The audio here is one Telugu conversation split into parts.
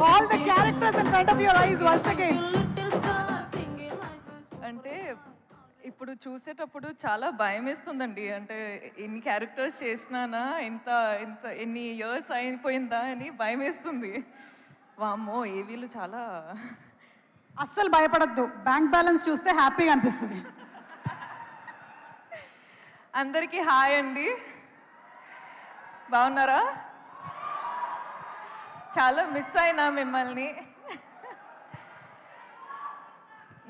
all the characters in front of your eyes once again. అంటే ఇప్పుడు చూసేటప్పుడు చాలా భయం వేస్తుందండి అంటే ఎన్ని క్యారెక్టర్స్ చేసినానా ఇంత ఇంత ఎన్ని ఇయర్స్ అయిపోయిందా అని భయం వేస్తుంది వామ్మో ఏ వీళ్ళు చాలా అస్సలు భయపడద్దు. బ్యాంక్ బ్యాలెన్స్ చూస్తే హ్యాపీగా అనిపిస్తుంది. అందరికీ హాయ్ అండి. బాగున్నారా? చాలా మిస్ అయినా మిమ్మల్ని.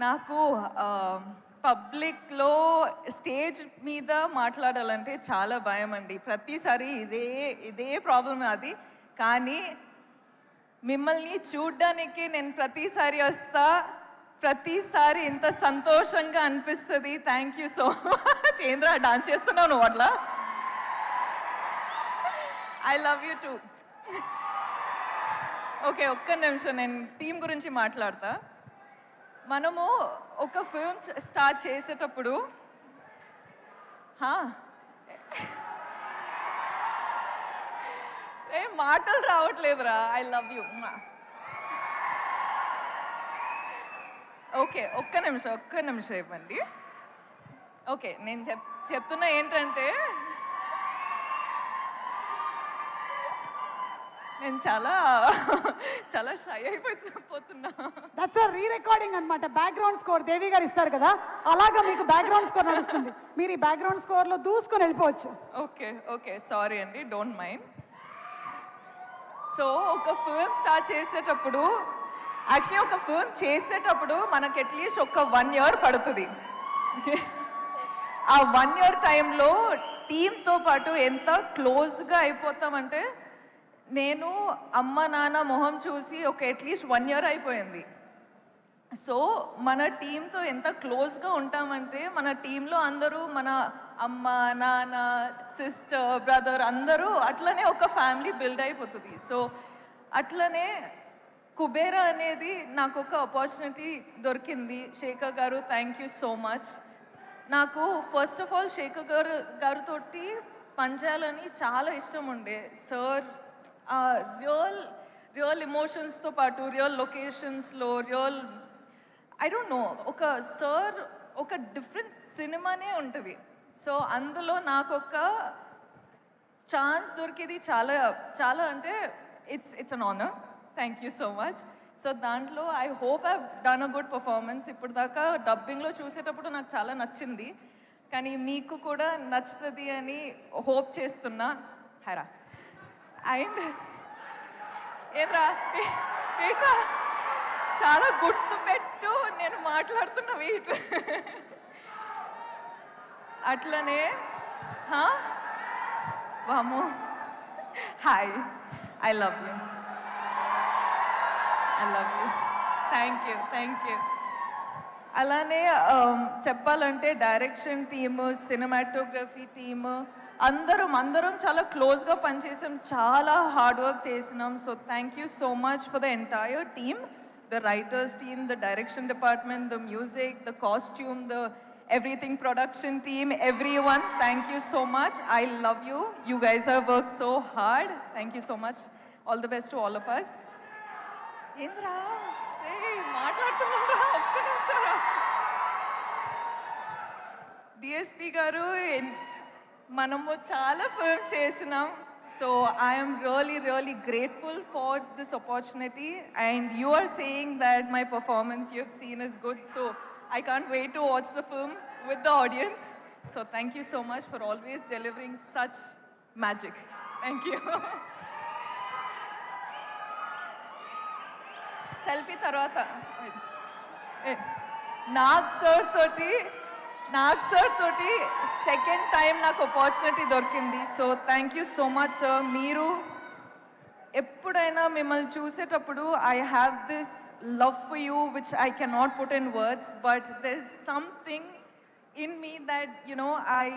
నాకు పబ్లిక్లో స్టేజ్ మీద మాట్లాడాలంటే చాలా భయం అండి. ప్రతిసారి ఇదే ఇదే ప్రాబ్లం అది. కానీ మిమ్మల్ని చూడ్డానికి నేను ప్రతిసారి వస్తా. ప్రతిసారి ఇంత సంతోషంగా అనిపిస్తుంది. థ్యాంక్ యూ సో మచ్ ఏంద్రా డాన్స్ చేస్తున్నావు నువ్వు అట్లా? I love you too okay ఒక్క నిమిషం నేను టీం గురించి మాట్లాడతా. మనము ఒక ఫిల్మ్ స్టార్ట్ చేసేటప్పుడు ఏ మాటలు రావట్లేదురా. ఐ లవ్ యూ ఓకే ఒక్క నిమిషం ఒక్క నిమిషం ఇవ్వండి. ఓకే నేను చెప్ చెప్తున్నా ఏంటంటే నేను చాలా చాలా షై అయిపోతున్నా దట్స్ రీ రికార్డింగ్ అన్నమాట. బ్యాక్గ్రౌండ్ స్కోర్ దేవి గారు ఇస్తారు కదా? అలాగా మీకు బ్యాక్గ్రౌండ్ స్కోర్ నడుస్తుంది. మీరు ఈ బ్యాక్గ్రౌండ్ స్కోర్లో దూసుకొని వెళ్ళిపోవచ్చు. ఓకే ఓకే సారీ అండి డోంట్ మైండ్ సో ఒక ఫిల్మ్ స్టార్ట్ చేసేటప్పుడు యాక్చువల్లీ ఒక ఫిల్మ్ చేసేటప్పుడు మనకి అట్లీస్ట్ ఒక వన్ ఇయర్ పడుతుంది. ఆ వన్ ఇయర్ టైంలో టీంతో పాటు ఎంత క్లోజ్గా అయిపోతామంటే నేను అమ్మ నాన్న మొహం చూసి ఒక అట్లీస్ట్ వన్ ఇయర్ అయిపోయింది. సో మన టీంతో ఎంత క్లోజ్గా ఉంటామంటే మన టీంలో అందరూ మన అమ్మ నాన్న సిస్టర్ బ్రదర్ అందరూ అట్లనే ఒక ఫ్యామిలీ బిల్డ్ అయిపోతుంది. సో అట్లనే కుబేరా అనేది నాకు ఒక ఆపర్చునిటీ దొరికింది. Shekhar garu thank you so much నాకు first of all Shekhar garu గారితోటి పనిచేయాలని చాలా ఇష్టం ఉండే. సార్ రియల్ రియల్ ఎమోషన్స్తో పాటు రియల్ లొకేషన్స్లో రియల్ ఐ డోంట్ నో ఒక సార్ ఒక డిఫరెంట్ సినిమానే ఉంటుంది. సో అందులో నాకు ఒక ఛాన్స్ దొరికేది చాలా చాలా అంటే it's it's an honour thank you so much so దాంట్లో I hope I done a good performance ఇప్పుడు దాకా డబ్బింగ్లో చూసేటప్పుడు నాకు చాలా నచ్చింది. కానీ మీకు కూడా నచ్చుతుంది అని హోప్ చేస్తున్నా. హరా. అయింది. ఏంరా ఏంట్రా చాలా గుర్తు పెట్టు నేను మాట్లాడుతున్న వీటి. అట్లనే వాము hi. I love you. I love you. Thank you thank you అలానే చెప్పాలంటే డైరెక్షన్ టీమ్ సినిమాటోగ్రఫీ టీమ్ అందరం అందరం చాలా క్లోజ్గా పనిచేసాం చాలా హార్డ్ వర్క్ చేసినాం. So thank you so much for the entire team the writers team the direction department the music the costume the everything production team every one thank you so much I love you you guys have work so hard thank you so much all the best to all of us ఏంద్రా మాట్లాడుతున్నారా ఒక్క నిమిషం. డిఎస్పి గారు ఎన్- మనము చాలా ఫిల్మ్స్ చేసినాం. So I'm really really grateful for this opportunity and you are saying that my performance you have seen is good so I can't wait to watch the film with the audience so thank you so much for always delivering such magic thank you selfie తర్వాత. ఏ, నాగ్ సార్ తోటి నాగ్ సార్ తోటి సెకండ్ టైం నాకు ఆపర్చునిటీ దొరికింది so thank you so much sir మీరు ఎప్పుడైనా మిమ్మల్ని చూసేటప్పుడు I have this love for you which I cannot put in words but there is something in me that you know i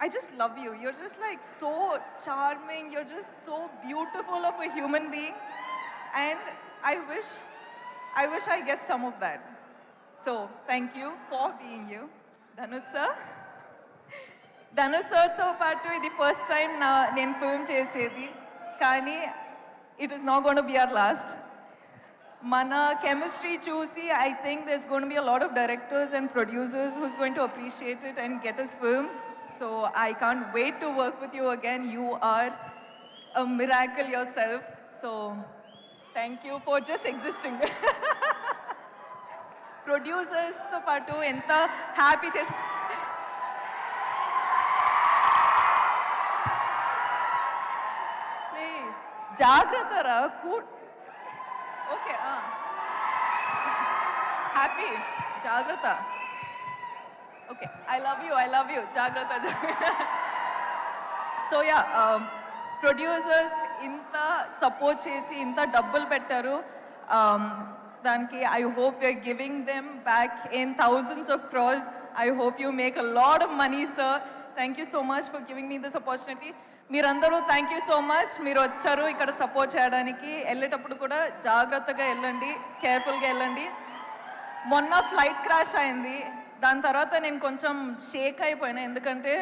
i just love you you're just like so charming you're just so beautiful of a human being and i wish i wish i get some of that so thank you for being you dhanush sir Dhanush సార్తో పాటు ఇది ఫస్ట్ టైం నా నేను ఫిల్మ్ చేసేది కానీ it is not gonna be our last మన కెమిస్ట్రీ చూసి I think there's going to be a lot of directors and producers who's going to appreciate it and get us films. So I can't wait to work with you again. You are a miracle yourself. So thank you for just existing. ప్రొడ్యూసర్స్తో పాటు ఎంత హ్యాపీ చేసి జాగ్రత్త రా కూ ఓకే హ్యాపీ జాగ్రత్త. Okay I love you I love you జాగ్రత్త సో యా ప్రొడ్యూసర్స్ ఇంత సపోర్ట్ చేసి ఇంత డబ్బులు పెట్టారు. దానికి I hope you're giving them back in thousands of crores I hope you make a lot of money sir thank you so much for giving me this opportunity మీరందరూ థ్యాంక్ యూ సో మచ్ మీరు వచ్చారు ఇక్కడ సపోర్ట్ చేయడానికి. వెళ్ళేటప్పుడు కూడా జాగ్రత్తగా వెళ్ళండి. కేర్ఫుల్గా వెళ్ళండి. మొన్న ఫ్లైట్ క్రాష్ అయింది. దాని తర్వాత నేను కొంచెం షేక్ అయిపోయినా. ఎందుకంటే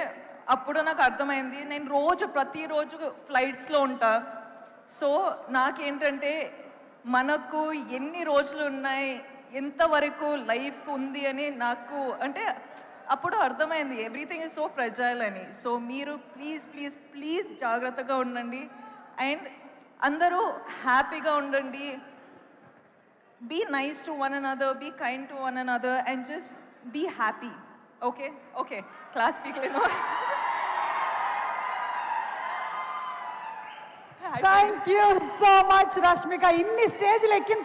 అప్పుడు నాకు అర్థమైంది. నేను రోజు ప్రతిరోజు ఫ్లైట్స్లో ఉంటా. సో నాకేంటంటే మనకు ఎన్ని రోజులు ఉన్నాయి ఎంతవరకు లైఫ్ ఉంది అని నాకు అంటే అప్పుడు అర్థమైంది ఎవ్రీథింగ్ ఇస్ సో ఫ్రెజైల్ అని సో మీరు ప్లీజ్ ప్లీజ్ ప్లీజ్ జాగ్రత్తగా ఉండండి అండ్ అందరూ హ్యాపీగా ఉండండి be nice to one another, other kind kind to one and other and happy. Okay? Happy okay okay class know. Thank you so much Rashmika ఇన్ని స్టేజ్లు ఎక్కిన